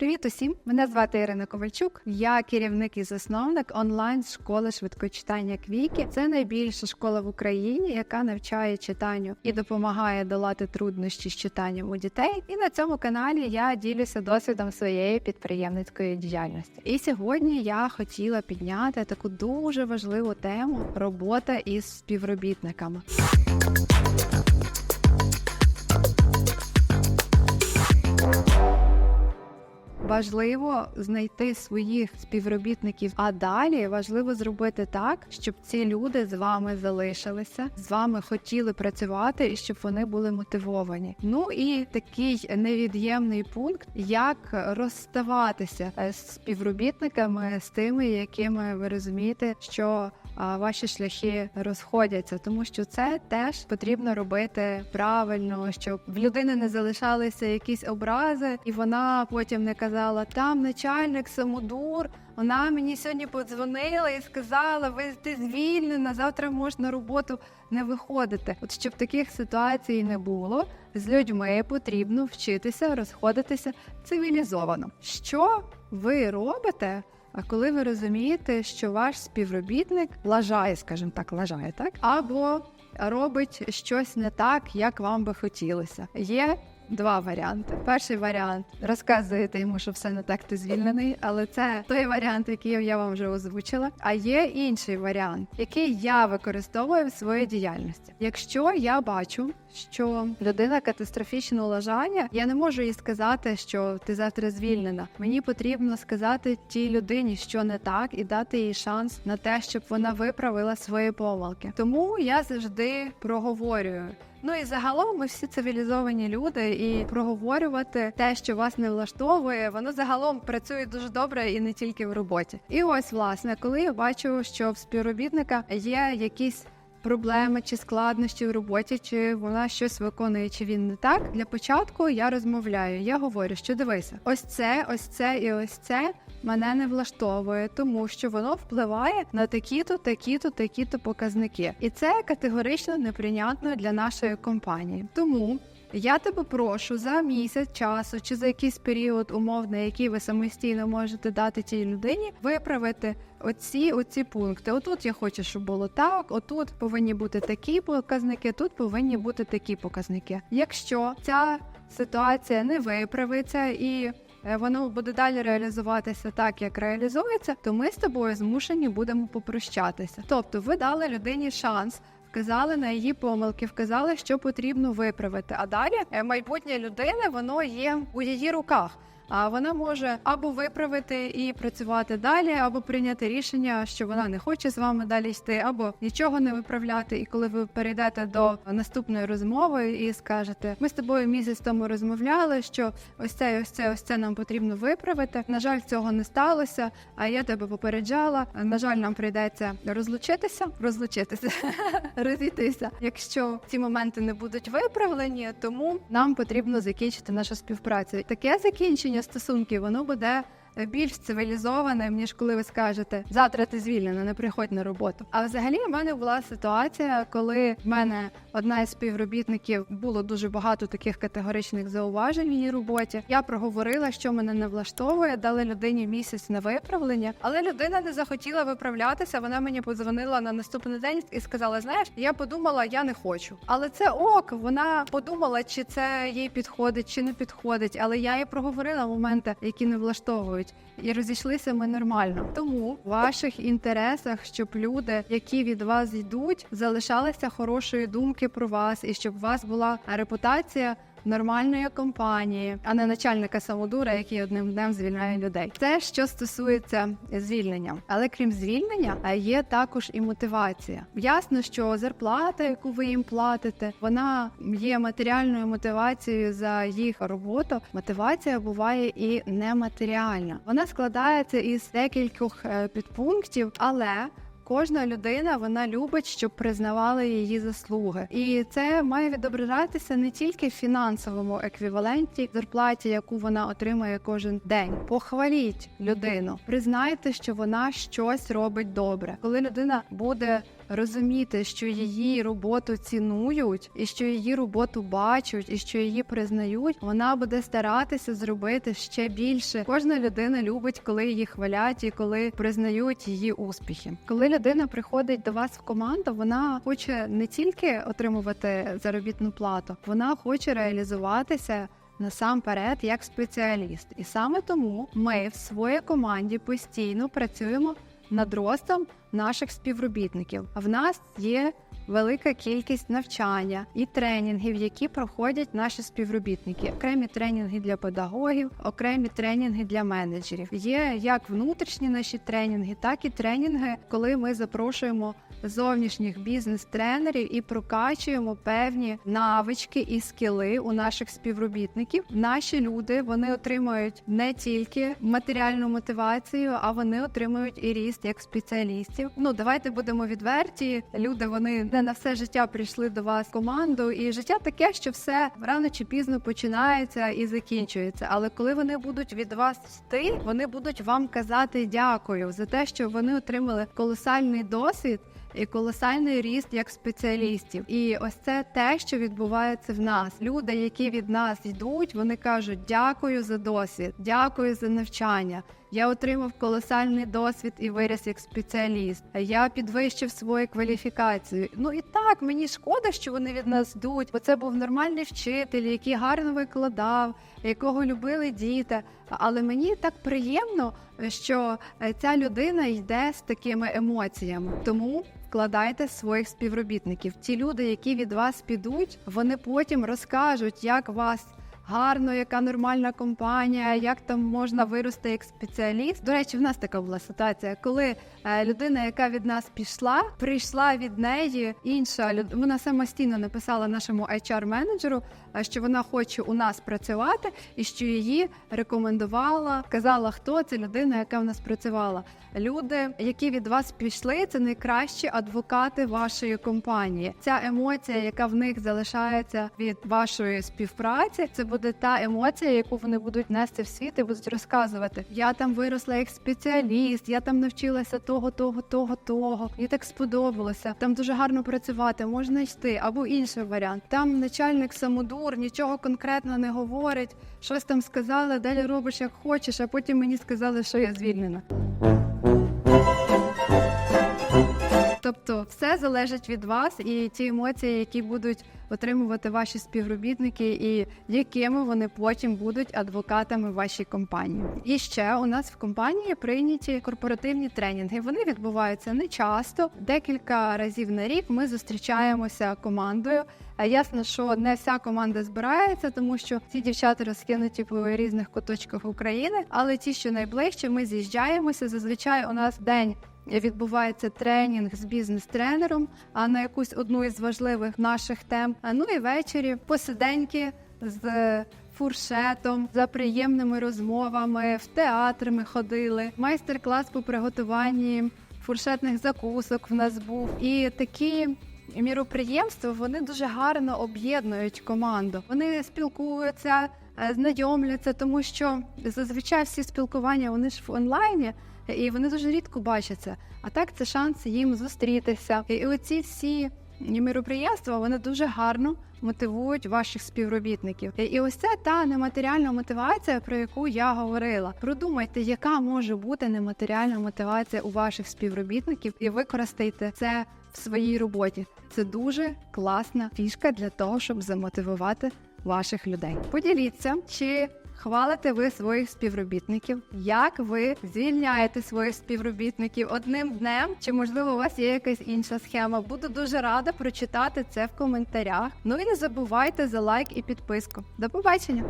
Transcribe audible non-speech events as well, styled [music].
Привіт усім! Мене звати Ірина Ковальчук. Я керівник і засновник онлайн школи швидкочитання Квіки. Це найбільша школа в Україні, яка навчає читанню і допомагає долати труднощі з читанням у дітей. І на цьому каналі я ділюся досвідом своєї підприємницької діяльності. І сьогодні я хотіла підняти таку дуже важливу тему робота із співробітниками. Важливо знайти своїх співробітників, а далі важливо зробити так, щоб ці люди з вами залишилися, з вами хотіли працювати і щоб вони були мотивовані. Ну і такий невід'ємний пункт, як розставатися е, з співробітниками, з тими, якими ви розумієте, що ваші шляхи розходяться, тому що це теж потрібно робити правильно, щоб в людини не залишалися якісь образи, і вона потім не казала: там начальник самодур. Вона мені сьогодні подзвонила і сказала: ви ти звільнена, завтра можна на роботу не виходити. От щоб таких ситуацій не було, з людьми потрібно вчитися розходитися цивілізовано. Що ви робите? А коли ви розумієте, що ваш співробітник лажає, скажімо так, лажає, так або робить щось не так, як вам би хотілося, є. Два варіанти. Перший варіант розказуєте йому, що все не так, ти звільнений, але це той варіант, який я вам вже озвучила. А є інший варіант, який я використовую в своїй діяльності. Якщо я бачу, що людина катастрофічно лажає, я не можу їй сказати, що ти завтра звільнена. Мені потрібно сказати тій людині, що не так, і дати їй шанс на те, щоб вона виправила свої помилки. Тому я завжди проговорюю. Ну і загалом ми всі цивілізовані люди, і проговорювати те, що вас не влаштовує, воно загалом працює дуже добре і не тільки в роботі. І ось власне, коли я бачу, що в співробітника є якісь. Проблеми чи складнощі в роботі, чи вона щось виконує, чи він не так. Для початку я розмовляю. Я говорю, що дивися, ось це, ось це і ось це мене не влаштовує, тому що воно впливає на такі-то, такі-то, такі-то показники, і це категорично неприйнятно для нашої компанії. Тому. Я тебе прошу за місяць часу чи за якийсь період умовний, який ви самостійно можете дати тій людині, виправити оці оці пункти. Отут я хочу, щоб було так. Отут повинні бути такі показники, тут повинні бути такі показники. Якщо ця ситуація не виправиться і воно буде далі реалізуватися так, як реалізується, то ми з тобою змушені будемо попрощатися. Тобто, ви дали людині шанс. Вказали на її помилки, вказали, що потрібно виправити. А далі е, майбутнє людини воно є у її руках. А вона може або виправити і працювати далі, або прийняти рішення, що вона не хоче з вами далі йти, або нічого не виправляти. І коли ви перейдете до наступної розмови і скажете, ми з тобою місяць тому розмовляли, що ось це, ось це, ось це нам потрібно виправити. На жаль, цього не сталося. А я тебе попереджала. На жаль, нам прийдеться розлучитися, розлучитися, [laughs] розійтися. Якщо ці моменти не будуть виправлені, тому нам потрібно закінчити нашу співпрацю. Таке закінчення стосунків воно буде. Більш цивілізованим, ніж коли ви скажете завтра ти звільнена, не приходь на роботу. А взагалі в мене була ситуація, коли в мене одна із співробітників було дуже багато таких категоричних зауважень в її роботі. Я проговорила, що мене не влаштовує, дали людині місяць на виправлення, але людина не захотіла виправлятися. Вона мені подзвонила на наступний день і сказала: Знаєш, я подумала, я не хочу. Але це ок. Вона подумала, чи це їй підходить, чи не підходить. Але я їй проговорила моменти, які не влаштовують. І розійшлися ми нормально. Тому в ваших інтересах, щоб люди, які від вас йдуть, залишалися хорошої думки про вас, і щоб у вас була репутація. Нормальної компанії, а не начальника самодура, який одним днем звільняє людей. Це що стосується звільнення, але крім звільнення, є також і мотивація. Ясно, що зарплата, яку ви їм платите, вона є матеріальною мотивацією за їх роботу. Мотивація буває і нематеріальна. Вона складається із декількох е, підпунктів, але Кожна людина вона любить, щоб признавали її заслуги, і це має відображатися не тільки в фінансовому еквіваленті зарплаті, яку вона отримує кожен день. Похваліть людину, признайте, що вона щось робить добре. Коли людина буде розуміти, що її роботу цінують, і що її роботу бачать, і що її признають, вона буде старатися зробити ще більше. Кожна людина любить, коли її хвалять і коли признають її успіхи. Коли людина приходить до вас в команду, вона хоче не тільки отримувати заробітну плату, вона хоче реалізуватися насамперед як спеціаліст. І саме тому ми в своїй команді постійно працюємо над ростом наших співробітників. В нас є велика кількість навчання і тренінгів, які проходять наші співробітники. Окремі тренінги для педагогів, окремі тренінги для менеджерів. Є як внутрішні наші тренінги, так і тренінги, коли ми запрошуємо зовнішніх бізнес-тренерів і прокачуємо певні навички і скіли у наших співробітників. Наші люди вони отримують не тільки матеріальну мотивацію, а вони отримують і ріст як спеціалістів. Ну давайте будемо відверті. Люди вони не на все життя прийшли до вас в команду, і життя таке, що все рано чи пізно починається і закінчується. Але коли вони будуть від вас йти, вони будуть вам казати дякую за те, що вони отримали колосальний досвід і колосальний ріст як спеціалістів. І ось це те, що відбувається в нас. Люди, які від нас йдуть, вони кажуть дякую за досвід, дякую за навчання. Я отримав колосальний досвід і виріс як спеціаліст. Я підвищив свою кваліфікацію. Ну і так мені шкода, що вони від нас йдуть, бо це був нормальний вчитель, який гарно викладав, якого любили діти. Але мені так приємно, що е, ця людина йде з такими емоціями. Тому вкладайте своїх співробітників. Ті люди, які від вас підуть, вони потім розкажуть, як вас. Гарно, яка нормальна компанія, як там можна вирости як спеціаліст. До речі, в нас така була ситуація, коли е, людина, яка від нас пішла, прийшла від неї інша люд... Вона самостійно написала нашому HR-менеджеру, е, що вона хоче у нас працювати, і що її рекомендувала, казала, хто це людина, яка в нас працювала. Люди, які від вас пішли, це найкращі адвокати вашої компанії. Ця емоція, яка в них залишається від вашої співпраці, це буде та емоція, яку вони будуть нести в світ і будуть розказувати. Я там виросла як спеціаліст, я там навчилася того, того, того, того. Мені так сподобалося. Там дуже гарно працювати, можна йти. Або інший варіант. Там начальник самодур, нічого конкретно не говорить. Щось там сказали, далі робиш як хочеш, а потім мені сказали, що я звільнена. Тобто все залежить від вас і ті емоції, які будуть отримувати ваші співробітники, і якими вони потім будуть адвокатами вашій компанії. І ще у нас в компанії прийняті корпоративні тренінги. Вони відбуваються не часто. Декілька разів на рік ми зустрічаємося командою. Ясно, що не вся команда збирається, тому що ці дівчата розкинуті по різних куточках України. Але ті, що найближче, ми з'їжджаємося. Зазвичай у нас день відбувається тренінг з бізнес-тренером, а на якусь одну із важливих наших тем. А ну і ввечері посиденьки з. Фуршетом за приємними розмовами в театр ми ходили. Майстер-клас по приготуванні фуршетних закусок в нас був. І такі міроприємства вони дуже гарно об'єднують команду. Вони спілкуються, е, знайомляться, тому що зазвичай всі спілкування вони ж в онлайні. І вони дуже рідко бачаться. А так це шанс їм зустрітися. І оці всі міроприємства вони дуже гарно мотивують ваших співробітників. І ось це та нематеріальна мотивація, про яку я говорила. Продумайте, яка може бути нематеріальна мотивація у ваших співробітників, і використайте це в своїй роботі. Це дуже класна фішка для того, щоб замотивувати ваших людей. Поділіться, чи Хвалите ви своїх співробітників? Як ви звільняєте своїх співробітників одним днем? Чи можливо у вас є якась інша схема? Буду дуже рада прочитати це в коментарях. Ну і не забувайте за лайк і підписку. До побачення!